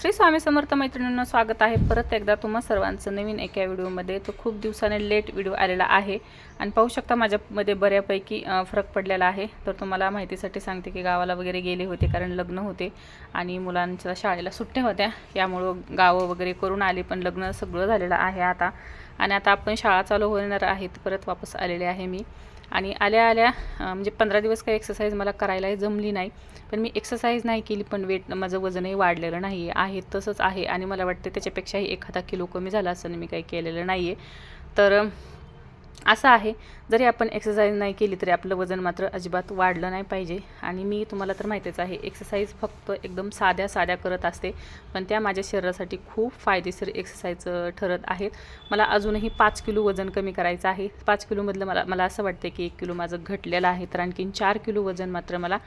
श्री स्वामी समर्थ मैत्रिणींना स्वागत आहे. परत एकदा तुम्हा सर्वांचं नवीन एका व्हिडिओमध्ये. तो खूप दिवसाने लेट व्हिडिओ आलेला आहे. आणि पाहू शकता माझ्यामध्ये बऱ्यापैकी फरक पडलेला आहे. तर तुम्हाला माहितीसाठी सांगते की गावाला वगैरे गेले होते कारण लग्न होते. आणि मुलांच्या शाळेला सुट्ट्या होत्या. यामुळं गावं वगैरे करून आले पण लग्न सगळं झालेलं आहे आता. आणि आता आपण शाळा चालू होणार आहेत. परत वापस आलेले आहे मी. आणि आल्या आल्या म्हणजे पंधरा दिवस काही एक्सरसाइज मला करायलाही जमली नाही. पण मी एक्सरसाइज नाही केली पण वेट माझं वजनही वाढलेलं नाही आहे तसंच आहे. आणि मला वाटतं त्याच्यापेक्षाही एखादा किलो कमी झाला असं मी काही केलेलं नाही आहे तर असं आहे. जरी आपण एक्सरसाइज नाही केली तरी आपलं वजन मात्र अजिबात वाढलं नाही पाहिजे. आणि मी तुम्हाला तर माहितीच आहे एक्सरसाइज फक्त एकदम साध्या साध्या करत असते. पण त्या माझ्या शरीरासाठी खूप फायदेशीर एक्सरसाइज ठरत आहेत. मला अजूनही पाच किलो वजन कमी करायचं आहे. पाच किलोमधलं मला मला असं वाटतं की एक किलो माझं घटलेलं आहे. तर आणखीन चार किलो वजन मात्र मला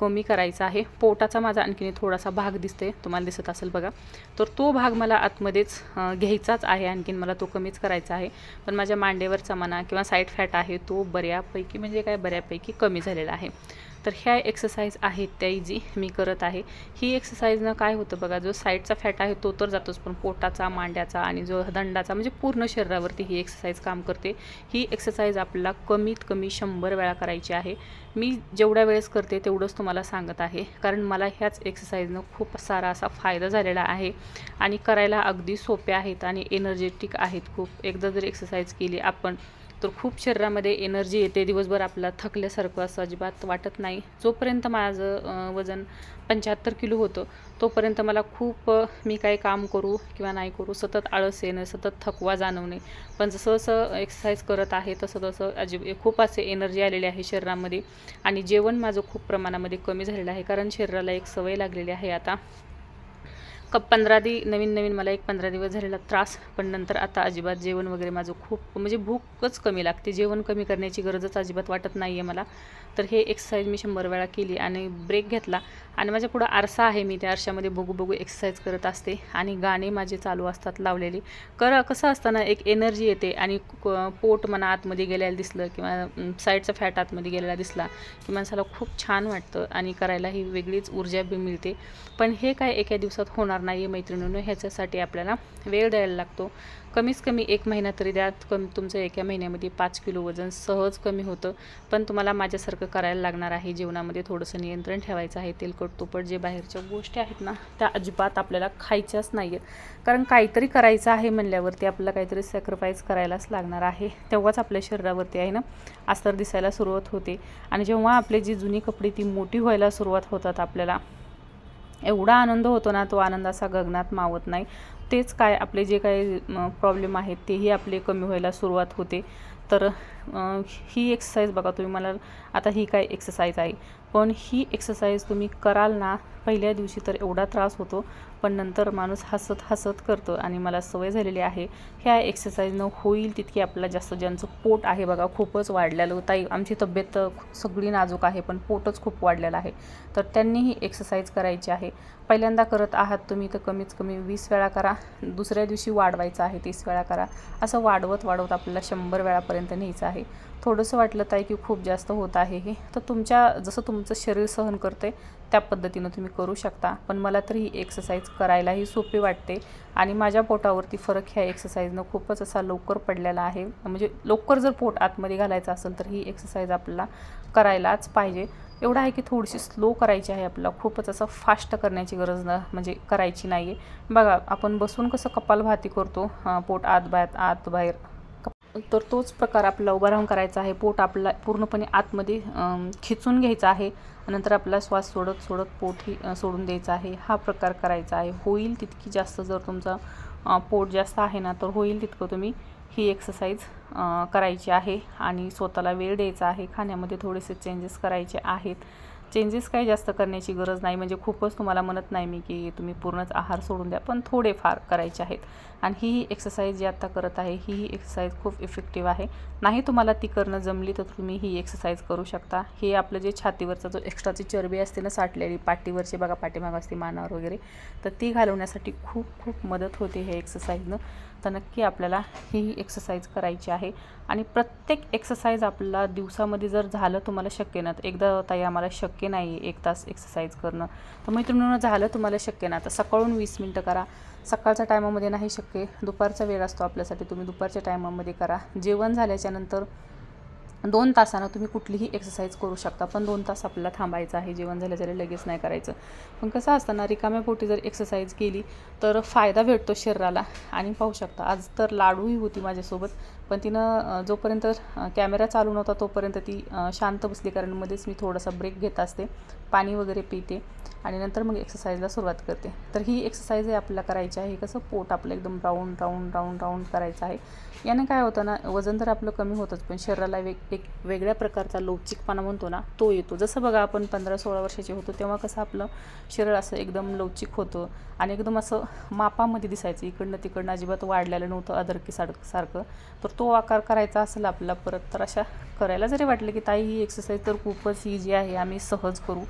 कमी करायचा आहे. पोटाचा माझा आणखीन थोडासा भाग दिसते तुम्हाला दिसत असेल बघा. तर तो भाग मला आतमध्येच घ्यायचाच आहे. आणखीन मला तो कमीच करायचा आहे. पण माझ्या मांडेवरचा म्हणा किंवा साईड फॅट आहे तो बऱ्यापैकी म्हणजे काय? बऱ्यापैकी कमी झालेला आहे. तर ह्या एक्सरसाइज आहेत त्या जी मी करत आहे. ही एक्सरसाइजनं काय होतं बघा जो साईडचा फॅट आहे तो तर जातोच पण पोटाचा मांड्याचा आणि जो दंडाचा म्हणजे पूर्ण शरीरावरती ही एक्सरसाइज काम करते. ही एक्सरसाइज आपल्याला कमीत कमी शंभर वेळा करायची आहे. मी जेवढ्या वेळेस करते तेवढंच तुम्हाला सांगत आहे. कारण मला ह्याच एक्सरसाइजनं खूप सारा असा फायदा झालेला आहे. आणि करायला अगदी सोप्या आहेत आणि एनर्जेटिक आहेत खूप. एकदा जर एक्सरसाइज केली आपण तर खूप शरीरामध्ये एनर्जी येते. दिवसभर आपला थकल्यासारखं असं अजिबात वाटत नाही. जोपर्यंत माझं वजन पंच्याहत्तर किलो होतं तोपर्यंत मला खूप मी काही काम करू किंवा नाही करू सतत आळस येणं सतत थकवा जाणवणे. पण जसं जसं एक्सरसाइज करत आहे तसं तसं अजिब खूप असे एनर्जी आलेली आहे शरीरामध्ये. आणि जेवण माझं खूप प्रमाणामध्ये कमी झालेलं आहे. कारण शरीराला एक सवय लागलेली आहे आता. कप पंधरा दि नवीन नवीन मला एक पंधरा दिवस झालेला त्रास पण नंतर आता अजिबात जेवण वगैरे माझं खूप म्हणजे भूकच कमी लागते. जेवण कमी करण्याची गरजच अजिबात वाटत नाही आहे मला. तर हे एक्सरसाइज मी शंभर वेळा केली आणि ब्रेक घेतला. आणि माझ्या पुढं आरसा आहे मी त्या आरशामध्ये बघू बघू एक्सरसाइज करत असते. आणि गाणे माझे चालू असतात लावलेले. कर कसं असताना एक एनर्जी येते आणि क- पोट मना आतमध्ये गेलेलं दिसलं किंवा साईडचा फॅट आतमध्ये गेलेला दिसला की माणसाला खूप छान वाटतं आणि करायला ही वेगळीच ऊर्जा बी मिळते. पण हे काय एका दिवसात होणार नाही आहे मैत्रिणीनं ह्याच्यासाठी आपल्याला वेळ द्यायला लागतो. कमीत कमी एक महिना तरी द्या. कम तुमचं एका महिन्यामध्ये पाच किलो वजन सहज कमी होतं. पण तुम्हाला माझ्यासारखं करायला लागणार आहे. जेवणामध्ये थोडंसं नियंत्रण ठेवायचं आहे. तेलकट तुपट जे बाहेरच्या गोष्टी आहेत ना त्या अजिबात आपल्याला खायच्याच नाही आहेत कारण काहीतरी करायचं आहे म्हणल्यावरती आपल्याला काहीतरी सॅक्रिफाईस करायलाच लागणार आहे. तेव्हाच आपल्या शरीरावरती आहे ना अस्तर दिसायला सुरुवात होते. आणि जेव्हा आपले जी जुनी कपडे ती मोठी व्हायला सुरुवात होतात आपल्याला एवढा आनंद होतो ना तो आनंद असा गगनात मावत नाही. तेच काय आपले जे काही प्रॉब्लेम आहेत तेही आपले कमी व्हायला सुरुवात होते. तर ही एक्सरसाइज बघा तुम्ही मला आता ही काय एक्सरसाइज आहे. पण ही एक्सरसाइज तुम्ही कराल ना पहिल्या दिवशी तर एवढा त्रास होतो. पण नंतर माणूस हसत हसत करतो आणि मला सवय झालेली आहे ह्या एक्सरसाइजनं होईल तितकी आपल्याला जास्त ज्यांचं पोट आहे बघा खूपच वाढलेलं ताई आमची तब्येत तर सगळी नाजूक आहे पण पोटच खूप वाढलेलं आहे. तर त्यांनीही एक्सरसाइज करायची आहे. पहिल्यांदा करत आहात तुम्ही तर कमीत कमी वीस वेळा करा. दुसऱ्या दिवशी वाढवायचं आहे तीस वेळा करा. असं वाढवत वाढवत आपल्याला शंभर वेळापर्यंत न्यायचं आहे. थोडंसं वाटलं आहे की खूप जास्त होत आहे हे. तर तुमच्या जसं तुमचं शरीर सहन करते त्या पद्धतीनं तुम्ही करू शकता. पण मला तर ही एक्सरसाइज करायलाही सोपी वाटते. आणि माझ्या पोटावरती फरक ह्या एक्सरसाइजनं खूपच असा लवकर पडलेला आहे. म्हणजे लवकर जर पोट आतमध्ये घालायचं असेल तर ही एक्सरसाइज आपल्याला करायलाच पाहिजे. एवढं आहे की थोडीशी स्लो करायची आहे आपल्याला. खूपच असं फास्ट करण्याची गरज न म्हणजे करायची नाही आहे बघा आपण बसून कसं कपालभाती करतो पोट आत बाहेर आत बाहेर. तर तोच प्रकार आपल्याला उभा राहून करायचा आहे. पोट आपला पूर्णपणे आतमध्ये खिचून घ्यायचा आहे. नंतर आपला श्वास सोडत सोडत पोटही सोडून द्यायचा आहे. हा प्रकार करायचा आहे. होईल तितकी जास्त जर तुमचा पोट जास्त आहे ना तर होईल तितकं तुम्ही ही एक्सरसाइज करायची आहे आणि स्वतःला वेळ द्यायचा आहे. खाण्यामध्ये थोडेसे चेंजेस करायचे आहेत. चेंजेस काही जास्त करण्याची गरज नाही. म्हणजे खूपच तुम्हाला म्हणत नाही मी की तुम्ही पूर्णच आहार सोडून द्या पण थोडेफार करायचे आहेत. आणि ही एक्सरसाइज जी आत्ता करत आहे ही एक्सरसाइज खूप इफेक्टिव्ह आहे. नाही तुम्हाला ती करणं जमली तर तुम्ही ही एक्सरसाइज करू शकता. हे आपलं जे छातीवरचा जो एक्स्ट्राची चरबी असते ना साठलेली पाठीवरची बघा पाठीमाग असते मानावर वगैरे तर ती घालवण्यासाठी खूप खूप मदत होते हे एक्सरसाइजनं तर नक्की आपल्याला ही एक्सरसाइज करायची आहे. आणि प्रत्येक एक्सरसाइज आपल्याला दिवसामध्ये जर झालं तुम्हाला शक्य ना तर एकदा ताई आम्हाला शक्य शक्य नाही एक तास एक्सरसाइज करणं. तर मैत्रिणीनं झालं तुम्हाला शक्य नाही. आता सकाळून वीस मिनटं करा. सकाळच्या टायमामध्ये नाही शक्य. दुपारचा वेळ असतो आपल्यासाठी. तुम्ही दुपारच्या टायमामध्ये करा. जेवण झाल्याच्यानंतर दोन तासानं तुम्ही कुठलीही एक्सरसाइज करू शकता. पण दोन तास आपल्याला थांबायचं आहे. जेवण झालं झालं लगेच नाही करायचं. पण कसं असताना रिकाम्या पोटी जर एक्सरसाइज केली तर फायदा भेटतो शरीराला. आणि पाहू शकता आज तर लाडूही होती माझ्यासोबत. पण तिनं जोपर्यंत कॅमेरा चालू नव्हता तोपर्यंत ती शांत बसली. कारण मध्येच मी थोडासा ब्रेक घेत असते. पाणी वगैरे पिते आणि नंतर मग एक्सरसाइजला सुरुवात करते. तर ही एक्सरसाइज आहे आपल्याला करायची आहे. कसं पोट आपलं एकदम राऊंड राऊंड राऊंड राऊंड करायचं आहे. याने काय होतं ना वजन तर आपलं कमी होतंच पण शरीराला वेग एक वेगळ्या प्रकारचा लवचिकपणा म्हणतो ना तो येतो. जसं बघा आपण पंधरा सोळा वर्षाचे होतो तेव्हा कसं आपलं शरीर असं एकदम लवचिक होतं आणि एकदम असं मापामध्ये दिसायचं. इकडनं तिकडनं अजिबात वाढलेलं नव्हतं अदरकी सारखं सारखं. तर तो आकार करायचा असेल आपल्याला परत तर अशा करायला जरी वाटलं की ताई ही एक्सरसाइज तर खूपच इझी आहे आम्ही सहज करू.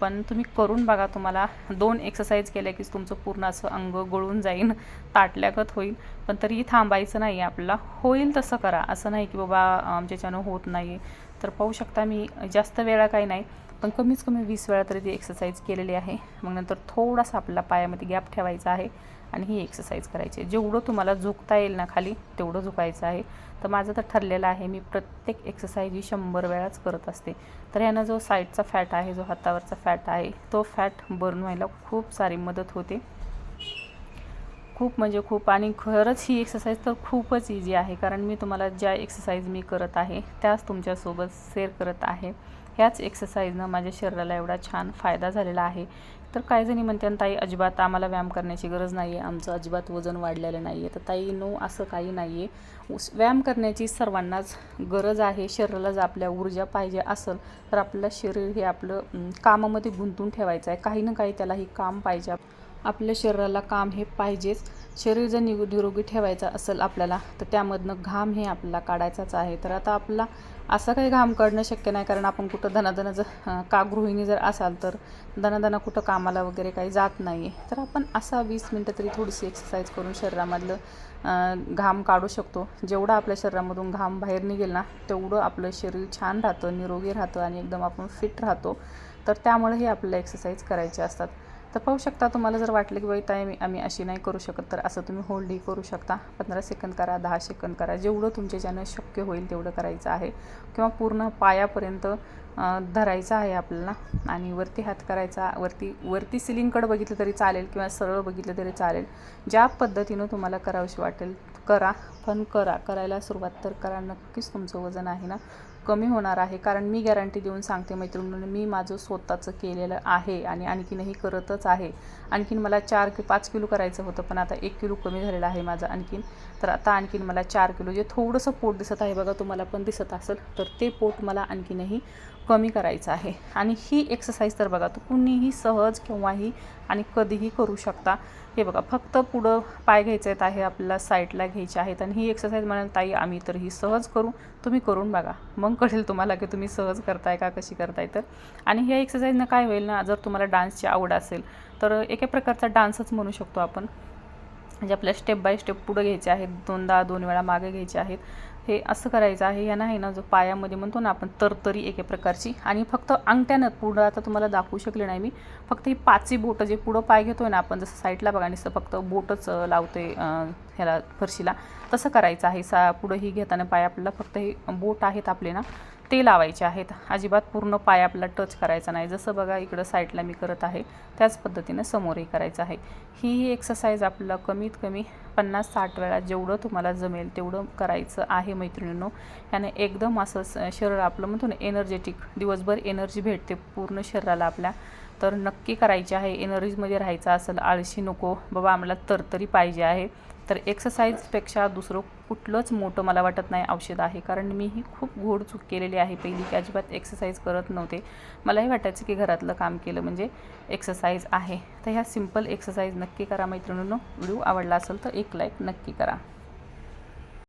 पण तुम्ही करून बघा तुम्हाला. दोन एक्सरसाइज केल्या की तुमचं पूर्ण असं अंग गळून जाईन ताटल्यागत होईल. पण तरीही थांबायचं नाही आपल्याला होईल तसं करा. असं नाही की बाबा आमच्याच्यानं होत नाही. तर पाहू शकता मी जास्त वेळा काही नाही पण कमीच कमी वीस वेळा तरी ती एक्सरसाइज केलेली आहे. मग नंतर थोडासा आपला पायामध्ये गॅप ठेवायचा आहे. आणि ही एक्सरसाइज करायची आहे. जेवढं तुम्हाला झुकता येईल ना खाली तेवढं झुकायचं आहे. तर माझं तर ठरलेलं आहे मी प्रत्येक एक्सरसाइज ही शंभर वेळाच करत असते. तर ह्यानं जो साईडचा फॅट आहे जो हातावरचा फॅट आहे तो फॅट बर्न व्हायला खूप सारी मदत होते. खूप म्हणजे खूप आणि खरंच ही एक्सरसाइज तर खूपच इझी आहे. कारण मी तुम्हाला ज्या एक्सरसाइज मी करत आहे त्याच तुमच्यासोबत शेअर करत आहे. ह्याच एक्सरसाइजनं माझ्या शरीराला एवढा छान फायदा झालेला आहे. तर काही जणी म्हणते ताई अजिबात आम्हाला व्यायाम करण्याची गरज नाही आहे आमचं अजिबात वजन वाढलेलं नाही आहे तर ताई नो असं काही नाही आहे व्यायाम करण्याची सर्वांनाच गरज आहे. शरीराला जर आपल्या ऊर्जा पाहिजे असेल तर आपलं शरीर हे आपलं कामामध्ये गुंतून ठेवायचं आहे. काही ना काही त्यालाही काम पाहिजे. आपल्या शरीराला काम हे पाहिजेच. शरीर जर निरोगी ठेवायचं असेल आपल्याला तर त्यामधनं घाम हे आपल्याला काढायचाच आहे. तर आता आपला असं काही घाम काढणं शक्य नाही कारण आपण कुठं धनाधन जर का गृहिणी जर असाल तर धनाधना कुठं कामाला वगैरे काही जात नाही आहे तर आपण असा वीस मिनटं तरी थोडीशी एक्सरसाइज करून शरीरामधलं घाम काढू शकतो. जेवढा आपल्या शरीरामधून घाम बाहेर निघेल ना तेवढं आपलं शरीर छान राहतं निरोगी राहतं आणि एकदम आपण फिट राहतो. तर त्यामुळे हे आपल्याला एक्सरसाइज करायचे असतात. तर पाहू शकता तुम्हाला जर वाटलं की बाई ताई आम्ही अशी नाही करू शकत तर असं तुम्ही होल्डही करू शकता. पंधरा सेकंद करा दहा सेकंद करा. जेवढं तुमच्याच्यानं शक्य होईल तेवढं करायचं आहे. किंवा पूर्ण पायापर्यंत धरायचं आहे आपल्याला. आणि वरती हात करायचा वरती वरती सिलिंगकडं बघितलं तरी चालेल किंवा सरळ बघितलं तरी चालेल. ज्या पद्धतीनं तुम्हाला करावीशी वाटेल करा. पण करा. करायला सुरुवात तर करा. नक्कीच तुमचं वजन आहे ना कमी होणार आहे. कारण मी गॅरंटी देऊन सांगते मैत्रिणींनी मी माझं स्वतःचं केलेलं आहे आणि आणखीनही करतच आहे. आणखीन मला चार कि पाच किलो करायचं होतं पण आता एक किलो कमी झालेलं आहे माझं आणखीन. तर आता आणखीन मला चार किलो जे थोडंसं पोट दिसत आहे बघा तुम्हाला पण दिसत असेल तर ते पोट मला आणखीनही कमी करायचं आहे. आणि ही एक्सरसाइज तर बघा तू कुणीही सहज केव्हाही आणि कधीही करू शकता. हे बघा फक्त पुढं पाय घ्यायचे आहेत आहे आपल्याला साईडला घ्यायचे आहेत. आणि ही एक्सरसाइज म्हणाल ताई आम्ही तर ही सहज करू. तुम्ही करून बघा. मग कळेल तुम्हाला की तुम्ही सहज करताय का कशी करताय तर. आणि ह्या एक्सरसाइजनं काय होईल ना जर तुम्हाला डान्सची आवड असेल तर एका प्रकारचा डान्सच म्हणू शकतो आपण. म्हणजे आपल्याला स्टेप बाय स्टेप पुढं घ्यायचे आहेत दोनदा दोन वेळा मागे घ्यायचे आहेत. हे असं करायचं आहे यानं आहे ना जो पायामध्ये म्हणतो ना आपण तरतरी एके प्रकारची. आणि फक्त अंगठ्यानं पुढं आता तुम्हाला दाखवू शकले नाही मी. फक्त ही पाचही बोटं जे पुढं पाय घेतो आहे ना आपण जसं साईडला बघा नुसतं फक्त बोटच लावते ह्याला फरशीला तसं करायचं आहे. सा पुढं ही घेताना पाय आपल्याला फक्त हे बोट आहेत आपले ना ते लावायचे आहेत. अजिबात पूर्ण पाय आपला टच करायचा नाही. जसं बघा इकडं साईडला मी करत आहे त्याच पद्धतीनं समोरही करायचं आहे. ही एक्सरसाइज आपल्याला कमीत कमी पन्नास साठ वेळा जेवढं तुम्हाला जमेल तेवढं करायचं आहे मैत्रिणींनो. याने एकदम असं शरीर आपलं म्हणतो ना एनर्जेटिक दिवसभर एनर्जी भेटते पूर्ण शरीराला आपल्या. तर नक्की करायची आहे. एनर्जीमध्ये राहायचं असेल आळशी नको. बाबा आम्हाला तरतरी पाहिजे आहे. तर एक्सरसाइजपेक्षा दुसरं कुठलंच मोठं मला वाटत नाही औषध आहे. कारण मी ही खूप घोड चूक केलेली आहे. पहिली की अजिबात एक्सरसाइज करत नव्हते. मलाही वाटायचं की घरातलं काम केलं म्हणजे एक्सरसाइज आहे. तर ह्या सिंपल एक्सरसाइज नक्की करा मैत्रिणींनो. व्हिडिओ आवडला असेल तर एक लाईक नक्की करा.